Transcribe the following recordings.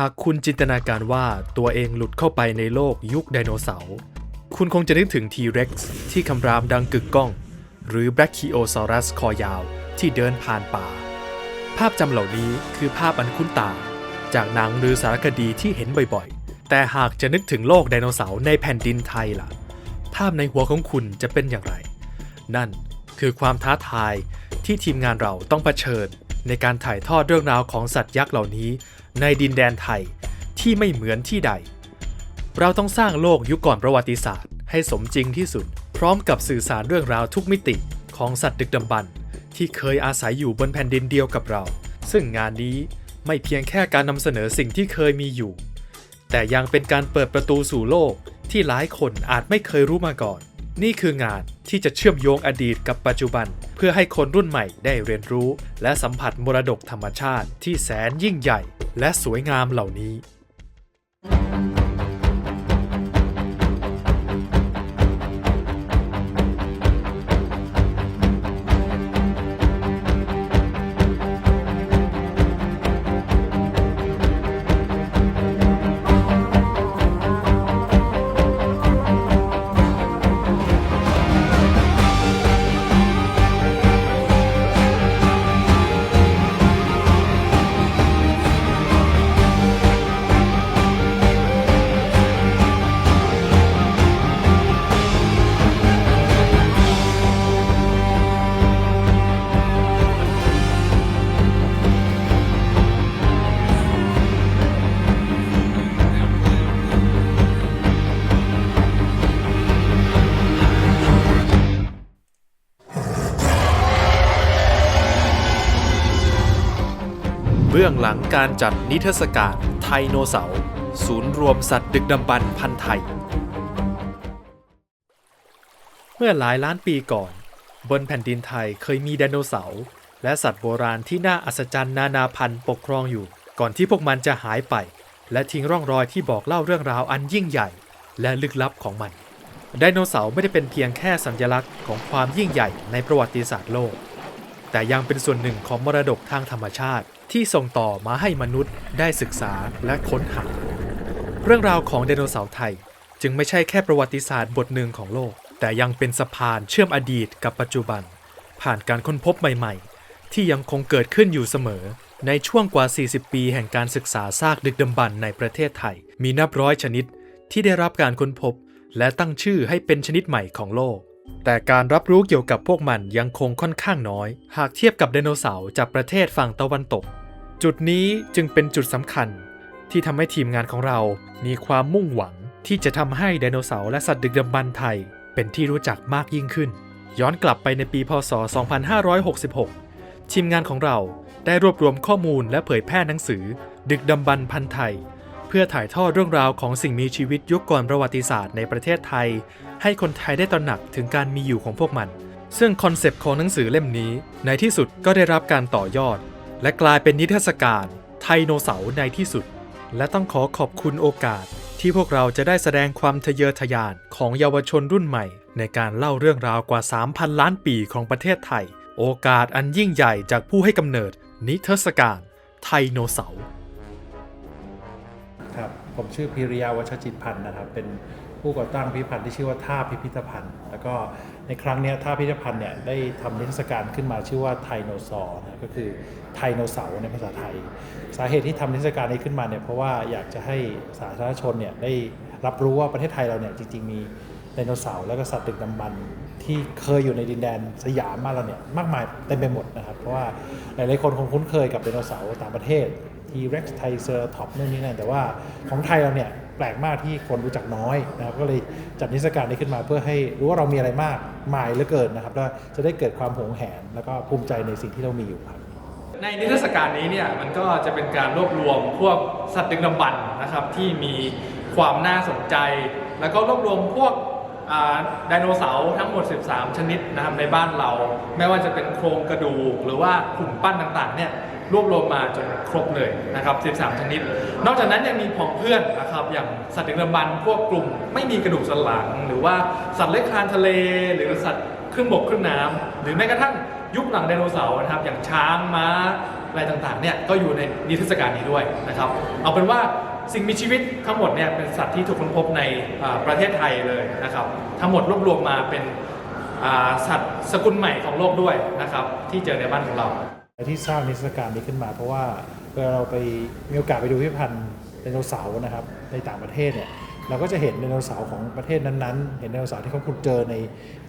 หากคุณจินตนาการว่าตัวเองหลุดเข้าไปในโลกยุคไดโนเสาร์ คุณคงจะนึกถึง T-Rex ที่คำรามดังกึกก้อง หรือ Brachiosaurus คอยาวที่เดินผ่านป่า ภาพจำเหล่านี้คือภาพอันคุ้นตา จากหนังหรือสารคดีที่เห็นบ่อยๆ แต่หากจะนึกถึงโลกไดโนเสาร์ในแผ่นดินไทยล่ะ ภาพในหัวของคุณจะเป็นอย่างไร นั่นคือความท้าทายที่ทีมงานเราต้องเผชิญในการถ่ายทอดเรื่องราวของสัตว์ยักษ์เหล่านี้ ในดินแดนไทยที่ไม่เหมือนที่ใด เราต้องสร้างโลกยุคก่อนประวัติศาสตร์ ให้สมจริงที่สุด พร้อมกับสื่อสารเรื่องราวทุกมิติของสัตว์ดึกดำบรรพ์ที่เคยอาศัยอยู่บนแผ่นดินเดียวกับเรา ซึ่งงานนี้ไม่เพียงแค่การนำเสนอสิ่งที่เคยมีอยู่ แต่ยังเป็นการเปิดประตูสู่โลกที่หลายคนอาจไม่เคยรู้มาก่อน นี่คืองานที่จะเชื่อมโยงอดีตกับปัจจุบัน เพื่อให้คนรุ่นใหม่ได้เรียนรู้ และสัมผัสมรดกธรรมชาติที่แสนยิ่งใหญ่ และสวยงามเหล่านี้ บื้องหลังการจัดนิทรรศการไทโนเสาร์ศูนย์รวมสัตว์ดึกดำบรรพ์พันธุ์ไทย เมื่อหลายล้านปีก่อน บนแผ่นดินไทยเคยมีไดโนเสาร์และสัตว์โบราณที่น่าอัศจรรย์นานาพันธุ์ปกครองอยู่ ก่อนที่พวกมันจะหายไป และทิ้งร่องรอยที่บอกเล่าเรื่องราวอันยิ่งใหญ่ และลึกลับของมันไดโนเสาร์ไม่ได้เป็นเพียงแค่สัญลักษณ์ของความยิ่งใหญ่ในประวัติศาสตร์โลก แต่ยังเป็นส่วนหนึ่งของมรดกทางธรรมชาติ ที่ส่งต่อมาให้มนุษย์ได้ศึกษาและค้นหา เรื่องราวของไดโนเสาร์ไทย จึงไม่ใช่แค่ประวัติศาสตร์บทหนึ่งของโลก แต่ยังเป็นสะพานเชื่อมอดีตกับปัจจุบัน ผ่านการค้นพบใหม่ๆ ที่ยังคงเกิดขึ้นอยู่เสมอ ในช่วงกว่า 40 ปีแห่งการศึกษาซากดึกดำบรรในประเทศไทย มีนับร้อยชนิดที่ได้รับการค้นพบ และตั้งชื่อให้เป็นชนิดใหม่ของโลก แต่การรับรู้เกี่ยวกับพวกมันยังคงค่อนข้างน้อย หากเทียบกับไดโนเสาร์จากประเทศฝั่งตะวันตก จุดนี้จึงเป็นจุดสำคัญ ที่ทำให้ทีมงานของเรามีความมุ่งหวังที่จะทำให้ไดโนเสาร์และสัตว์ดึกดำบรรพ์ไทย เป็นที่รู้จักมากยิ่งขึ้น ย้อนกลับไปในปีพศ 2566 ทีมงานของเราได้รวบรวมข้อมูลและเผยแพร่หนังสือ ดึกดำบรรพ์พันธุ์ไทย เพื่อถ่ายทอดเรื่องราวของสิ่งมีชีวิตยุคก่อนประวัติศาสตร์ในประเทศไทย ให้คนไทยได้ตระหนักถึงการมีอยู่ของพวกมัน ซึ่งคอนเซปต์ของหนังสือเล่มนี้ ในที่สุดก็ได้รับการต่อยอด และกลายเป็นนิทรรศการ ไทโนเสาร์ในที่สุด และต้องขอขอบคุณโอกาส ที่พวกเราจะได้แสดงความทะเยอทะยานของเยาวชนรุ่นใหม่ ในการเล่าเรื่องราวกว่า 3,000 ล้านปีของประเทศไทย โอกาสอันยิ่งใหญ่จากผู้ให้กำเนิด นิทรรศการ ไทโนเสาร์ ผมชื่อพิริยาวัชจิตพันธ์นะครับ เป็นผู้ก่อตั้งพิพิธภัณฑ์ที่ชื่อว่าท่าพิพิธภัณฑ์ แล้วก็ในครั้งนี้ท่าพิพิธภัณฑ์เนี่ยได้ทำนิทรรศการขึ้นมาชื่อว่าไทโนซอร์นะก็คือไทโนเสาร์ในภาษาไทย สาเหตุที่ทำนิทรรศการนี้ขึ้นมาเนี่ยเพราะว่าอยากจะให้สาธารณชนเนี่ยได้รับรู้ว่าประเทศไทยเราเนี่ยจริงๆมีไดโนเสาร์แล้วก็สัตว์ดึกดำบรร ที่เคยอยู่ในดินแดนสยามมานเราเนี่ยมากมายเต็มไปหมดนะครับ เพราะว่าหลายๆคนคงคุ้นเคยกับไดโนเสาร์ต่างประเทศทีเร็กซ์ไทเซอร์ท็อปนู่นนี่นั่นแต่ว่าของไทยเราเนี่ยแปลกมากที่คนรู้จักน้อยนะครับก็เลยจัดนิทรรศการนี้ขึ้นมาเพื่อให้รู้ว่าเรามีอะไรมากมายเหลือเกินนะครับแล้วจะได้เกิดความหวงแหน แล้วก็ภูมิใจในสิ่งที่เรามีอยู่ครับในนิทรรศการนี้เนี่ยมันก็จะเป็นการรวบรวมพวกสัตว์ดึกดำบรรพ์นะครับที่มีความน่าสนใจ แล้วก็รวบรวมพวก ไดโนเสาร์ทั้งหมด 13 ชนิดนะครับในบ้านเรา ไม่ว่าจะเป็นโครงกระดูก หรือว่าหุ่นปั้นต่างๆเนี่ยรวบรวมมาจนครบเลยนะครับ 13 ชนิด นอกจากนั้นยังมีผองเพื่อนนะครับ อย่างสัตว์ดึกดำบรรพ์พวกกลุ่มไม่มีกระดูกสันหลัง หรือว่าสัตว์เลื้อยคลานทะเล หรือสัตว์ครึ่งบกครึ่งน้ำหรือแม้กระทั่งยุคหลังไดโนเสาร์นะครับ อย่างช้างม้าอะไรต่างๆเนี่ยก็อยู่ในนิทรรศการนี้ด้วยนะครับ เอาเป็นว่า สิ่งมีชีวิตทั้งหมดเนี่ยเป็นสัตว์ที่ถูกค้นพบในประเทศไทยเลยนะครับ ทั้งหมดรวบรวมมาเป็นสัตว์สกุลใหม่ของโลกด้วยนะครับ ที่เจอในบ้านของเราที่สร้างนิทรรศการนี้ขึ้นมาเพราะว่าเวลาเราไปมีโอกาสไปดูพิพิธภัณฑ์ไดโนเสาร์นะครับในต่างประเทศเนี่ยเราก็จะเห็นไดโนเสาร์ของประเทศนั้นๆ เห็นไดโนเสาร์ที่เขาขุดเจอใน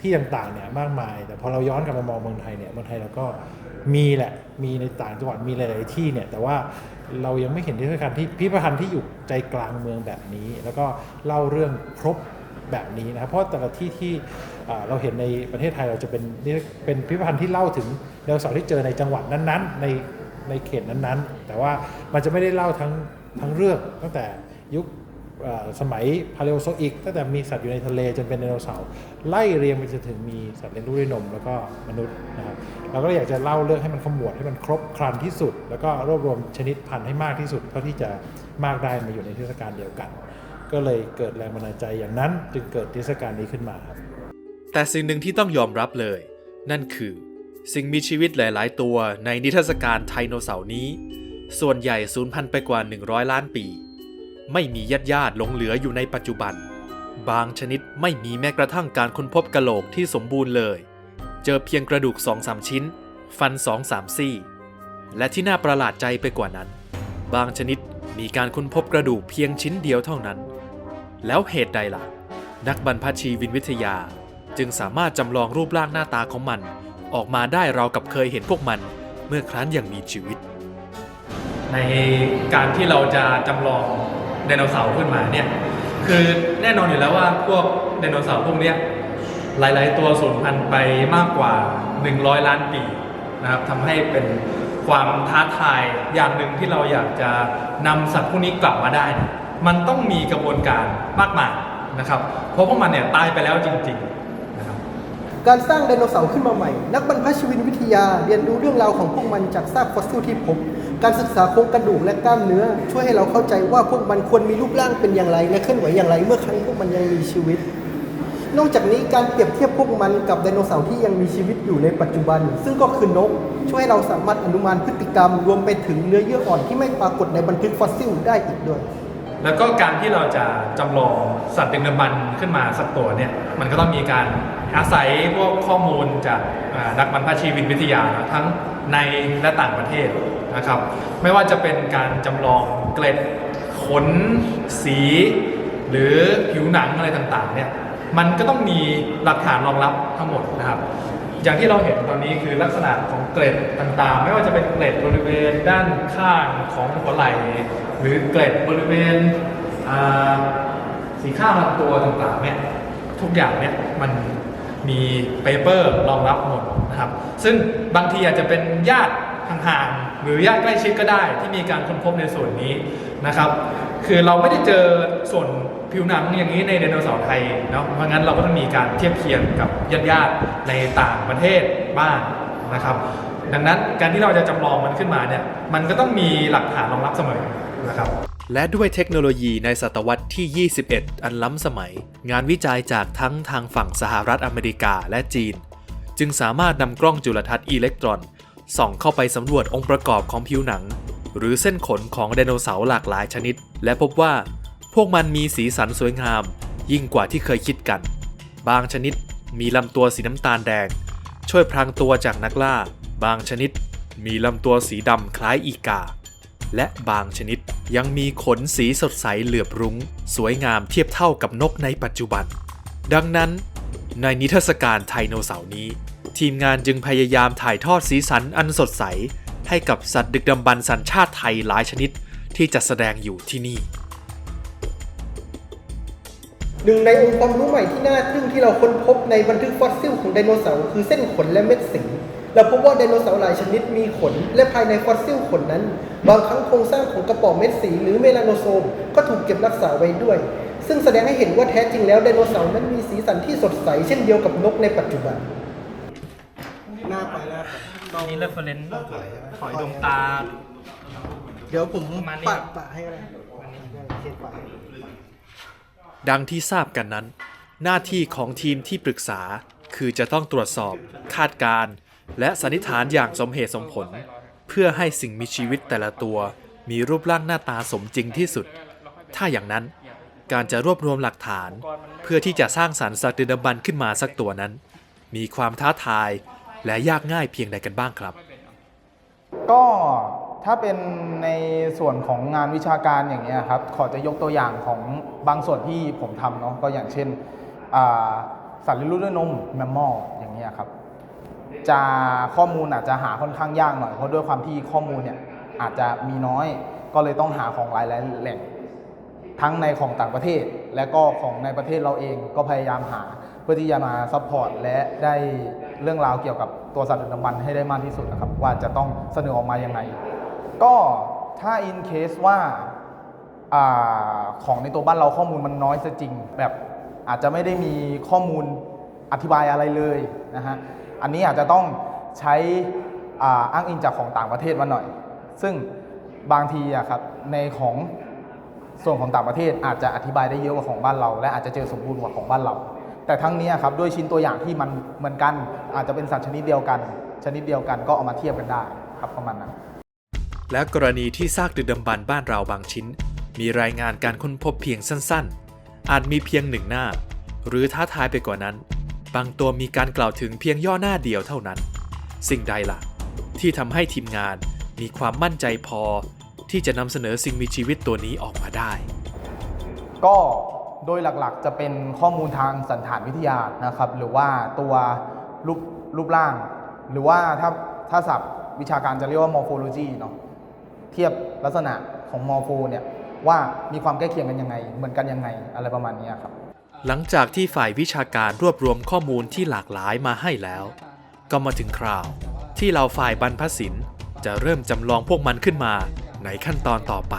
ที่ต่างๆเนี่ยมากมาย แต่พอเราย้อนกลับมามองเมืองไทยเนี่ยเมืองไทยเราก็มีแหละมีในต่างจังหวัดมีหลาย ๆ ที่เนี่ยแต่ว่า เรายังไม่เห็นนิทรรศการที่พิพิธภัณฑ์ที่อยู่ใจกลางเมืองแบบนี้ แล้วก็เล่าเรื่องครบแบบนี้นะครับเพราะแต่ละที่ที่เราเห็นในประเทศไทยเราจะเป็นเป็นพิพิธภัณฑ์ที่เล่าถึงไดโนเสาร์ที่เจอในจังหวัดนั้นๆ ในในเขตนั้นๆ แต่ว่ามันจะไม่ได้เล่าทั้งทั้งเรื่องตั้งแต่ยุค สมัยพาเลโอโซอิกตั้งแต่มีสัตว์อยู่ในทะเลจนเป็นไดโนเสาร์ไล่เรียงไปจนถึงมีสัตว์เลี้ยงลูกด้วยนมแล้วก็มนุษย์นะครับเราก็อยากจะเล่าเรื่องให้มันขมวดให้มันครบครันที่สุด แล้วก็รวบรวมชนิดพันธุ์ให้มากที่สุดเท่าที่จะมากได้มาอยู่ในเทศกาลเดียวกัน ก็เลยเกิดแรงบันดาลใจอย่างนั้นจึงเกิดเทศกาลนี้ขึ้นมาครับแต่สิ่งหนึ่งที่ต้องยอมรับเลย นั่นคือ สิ่งมีชีวิตหลาย ๆ ตัวในนิทรรศการไทโนเสาร์นี้ ส่วนใหญ่สูญพันธุ์ไปกว่า 100 ล้านปี ไม่มีญาติญาติหลงเหลืออยู่ในปัจจุบัน บางชนิดไม่มีแม้กระทั่งการค้นพบกะโหลกที่สมบูรณ์เลย เจอเพียงกระดูก2-3ชิ้น ฟัน2-3ซี่ และที่น่าประหลาดใจไปกว่านั้น บางชนิดมีการค้นพบกระดูกเพียงชิ้นเดียวเท่านั้น แล้วเหตุใดล่ะ นักบรรพชีวินวิทยา จึงสามารถจำลองรูปร่างหน้าตาของมัน ออกมาได้เราวกับเคยเห็นพวกมันเมื่อครั้นยังมีชีวิต ในการที่เราจะจำลอง ไดโนเสาร์ขึ้นมาเนี่ยคือแน่นอนอยู่แล้วว่าพวกไดโนเสาร์พวกเนี้ยหลาย ๆ ตัวสูญพันธุ์ไปมากกว่า 100 ล้านปีนะครับทำให้เป็นความท้าทายอย่างหนึ่งที่เราอยากจะนำสัตว์พวกนี้กลับมาได้ มันต้องมีกระบวนการมากมายนะครับ เพราะพวกมันเนี่ยตายไปแล้วจริง ๆ การสร้างไดโนเสาร์ขึ้นมาใหม่ นักบรรพชีวินวิทยาเรียนรู้เรื่องราวของพวกมันจากซากฟอสซิลที่พบ การศึกษาโครงกระดูกและกล้ามเนื้อ ช่วยให้เราเข้าใจว่าพวกมันควรมีรูปร่างเป็นอย่างไร และเคลื่อนไหวอย่างไรเมื่อครั้งพวกมันยังมีชีวิต นอกจากนี้การเปรียบเทียบพวกมันกับไดโนเสาร์ที่ยังมีชีวิตอยู่ในปัจจุบัน ซึ่งก็คือนก ช่วยให้เราสามารถอนุมานพฤติกรรม รวมไปถึงเนื้อเยื่ออ่อนที่ไม่ปรากฏในบันทึกฟอสซิลได้อีกด้วย แล้วก็การที่เราจะจำลองสัตว์ดึกดำบรรพ์ขึ้นมาสักตัวเนี่ยมันก็ต้องมีการอาศัยพวกข้อมูลจากนักบรรพชีวินวิทยานะทั้งในและต่างประเทศนะครับ ไม่ว่าจะเป็นการจำลองเกล็ดขน สี หรือผิวหนังอะไรต่างๆเนี่ยมันก็ต้องมีหลักฐานรองรับทั้งหมดนะครับ อย่างที่เราเห็นตอนนี้คือลักษณะของเกล็ดต่างๆ ไม่ว่าจะเป็นเกล็ดบริเวณด้านข้างของหัวไหล่ หรือเกล็ดบริเวณสีข้างลำตัวต่างๆเนี่ยทุกอย่างเนี่ยมันมีเปเปอร์รองรับหมดนะครับ ซึ่งบางทีอาจจะเป็นญาติห่างๆหรือญาติใกล้ชิดก็ได้ที่มีการค้นพบในส่วนนี้นะครับ คือเราไม่ได้เจอส่วน ผิวหนังอย่างนี้ในไดโนเสาร์ไทยเนาะเพราะงั้นเราก็ต้องมีการเทียบเคียงกับญาติๆในต่างประเทศบ้างนะครับ ดังนั้นการที่เราจะจำลองมันขึ้นมาเนี่ยมันก็ต้องมีหลักฐานรองรับเสมอนะครับและด้วยเทคโนโลยีในศตวรรษที่ 21 อันล้ำสมัย งานวิจัยจากทั้งทางฝั่งสหรัฐอเมริกาและจีน จึงสามารถนำกล้องจุลทรรศน์อิเล็กตรอน ส่องเข้าไปสำรวจองค์ประกอบของผิวหนัง หรือเส้นขนของไดโนเสาร์หลากหลายชนิด และพบว่า วกมันมีสีสันสวยงาม ยิ่งกว่าที่เคยคิดกัน บางชนิดมีลำตัวสีน้ำตาลแดง ช่วยพรางตัวจากนักล่า บางชนิดมีลำตัวสีดำคล้ายอีกา และบางชนิดยังมีขนสีสดใสเหลือบรุง้ง สวยงามเทียบเท่ากับนกในปัจจุบัน ดังนั้น ในนิทรรศการไทโนเสาร์นี้ ทีมงานจึงพยายามถ่ายทอดสีสันอันสดใส ให้กับสัตว์ดึกดำบรรพ์สัญชาติไทยหลายชนิดที่จะแสดงอยู่ที่นี่ หนึ่งในองค์ความรู้ใหม่ที่น่าทึ่งที่เราค้นพบในบันทึกฟอสซิลของไดโนเสาร์คือเส้นขนและเม็ดสีเราพบว่าไดโนเสาร์หลายชนิดมีขน และภายในฟอสซิลขนนั้น บางครั้งโครงสร้างของกระป๋องเม็ดสี หรือเมลาโนโซม ก็ถูกเก็บรักษาไว้ด้วย ซึ่งแสดงให้เห็นว่าแท้จริงแล้วไดโนเสาร์นั้นมีสีสันที่สดใสเช่นเดียวกับนกในปัจจุบันหน้าไปแล้วนี่เรฟเฟรนซ์หอยดวงตา เดี๋ยวผมมานี่ปะปะให้ก็ได้เขียนปะ ดังที่ทราบกันนั้น หน้าที่ของทีมที่ปรึกษาคือจะต้องตรวจสอบ คาดการณ์และสันนิษฐานอย่างสมเหตุสมผล เพื่อให้สิ่งมีชีวิตแต่ละตัว มีรูปร่างหน้าตาสมจริงที่สุด ถ้าอย่างนั้น การจะรวบรวมหลักฐาน เพื่อที่จะสร้างสรรค์สัตว์ดึกดำบรรขึ้นมาสักตัวนั้น มีความท้าทายและยากง่ายเพียงใดกันบ้างครับ ก็ ถ้าเป็นในส่วนของงานวิชาการอย่างเงี้ยครับขอจะยกตัวอย่างของบางส่วนที่ผมทำเนาะก็อย่างเช่นสัตว์เลี้ยงลูกด้วยนมแมมมอลอย่างเงี้ยครับจะข้อมูลอาจจะหาค่อนข้างยากหน่อยเพราะด้วยความที่ข้อมูลเนี่ยอาจจะมีน้อยก็เลยต้องหาของหลายแหล่ง ทั้งในของต่างประเทศ และก็ของในประเทศเราเองก็พยายามหาเพื่อที่จะมาซัพพอร์ตและได้เรื่องราวเกี่ยวกับตัวสัตว์ดึกดำบรรพ์ให้ได้มากที่สุดนะครับว่าจะต้องเสนอออกมาอยังไง ก็ถ้า in case ว่าอาของในตัวบ้านเราข้อมูลมันน้อยซะจริง แบบอาจจะไม่ได้มีข้อมูลอธิบายอะไรเลยนะฮะอันนี้อาจจะต้องใช้อาอ้างอิงจากของต่างประเทศมาหน่อย ซึ่งบางทีอะครับในของส่วนของต่างประเทศอาจจะอธิบายได้เยอะกว่าของบ้านเรา และอาจจะเจอสมบูรณ์กว่าของบ้านเรา แต่ทั้งนี้ครับด้วยชิ้นตัวอย่างที่มันเหมือนกัน อาจจะเป็นสัตว์ชนิดเดียวกัน ชนิดเดียวกันก็เอามาเทียบกันได้ครับประมาณนั้น และกรณีที่ซากดึกดำบรรพ์บ้านเราบางชิ้น มีรายงานการค้นพบเพียงสั้นๆ อาจมีเพียงหนึ่งหน้า หรือท้าทายไปกว่านั้น บางตัวมีการกล่าวถึงเพียงย่อหน้าเดียวเท่านั้น สิ่งใดล่ะ ที่ทำให้ทีมงานมีความมั่นใจพอ ที่จะนำเสนอสิ่งมีชีวิตตัวนี้ออกมาได้ ก็โดยหลักๆ จะเป็นข้อมูลทางสันฐานวิทยานะครับ หรือว่าตัวรูปรูปร่าง หรือว่าถ้าถ้าศัพท์วิชาการจะเรียกว่า morphology เนาะ เทียบลักษณะของมอร์โฟเนี่ยว่ามีความใกล้เคียงกันยังไง เหมือนกันยังไงอะไรประมาณนี้ครับ หลังจากที่ฝ่ายวิชาการรวบรวมข้อมูลที่หลากหลายมาให้แล้ว ก็มาถึงคราว ที่เราฝ่ายบรรพศิลป์จะเริ่มจำลองพวกมันขึ้นมาในขั้นตอนต่อไป